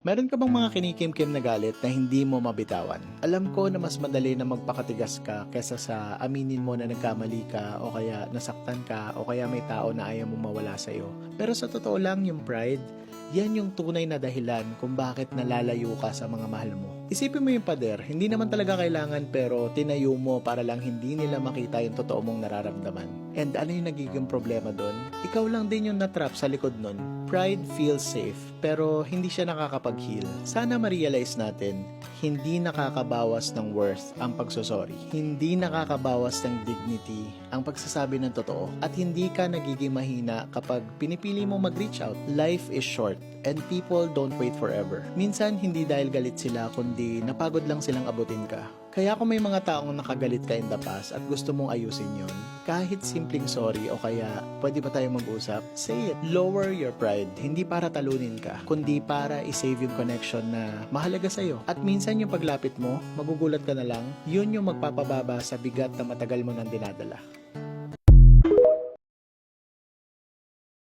Meron ka bang mga kinikimkim na galit na hindi mo mabitawan? Alam ko na mas madali na magpakatigas ka kesa sa aminin mo na nagkamali ka o kaya nasaktan ka o kaya may tao na ayaw mo mawala sa'yo. Pero sa totoo lang, yung pride, yan yung tunay na dahilan kung bakit nalalayo ka sa mga mahal mo. Isipin mo yung pader, hindi naman talaga kailangan pero tinayo mo para lang hindi nila makita yung totoo mong nararamdaman. And ano yung nagiging problema doon? Ikaw lang din yung natrap sa likod nun. Pride feels safe, pero hindi siya nakakapag-heal. Sana ma-realize natin, hindi nakakabawas ng worth ang pagsusori. Hindi nakakabawas ng dignity ang pagsasabi ng totoo. At hindi ka nagiging mahina kapag pinipili mo mag-reach out. Life is short and people don't wait forever. Minsan, hindi dahil galit sila, kundi napagod lang silang abutin ka. Kaya kung may mga taong nakagalit ka in the past at gusto mong ayusin yon, kahit simpleng sorry o kaya pwede ba tayo mag-usap, say it. Lower your pride. Hindi para talunin ka, kundi para i-save yung connection na mahalaga sa'yo. At minsan yung paglapit mo, magugulat ka na lang, yun yung magpapababa sa bigat na matagal mo nang dinadala.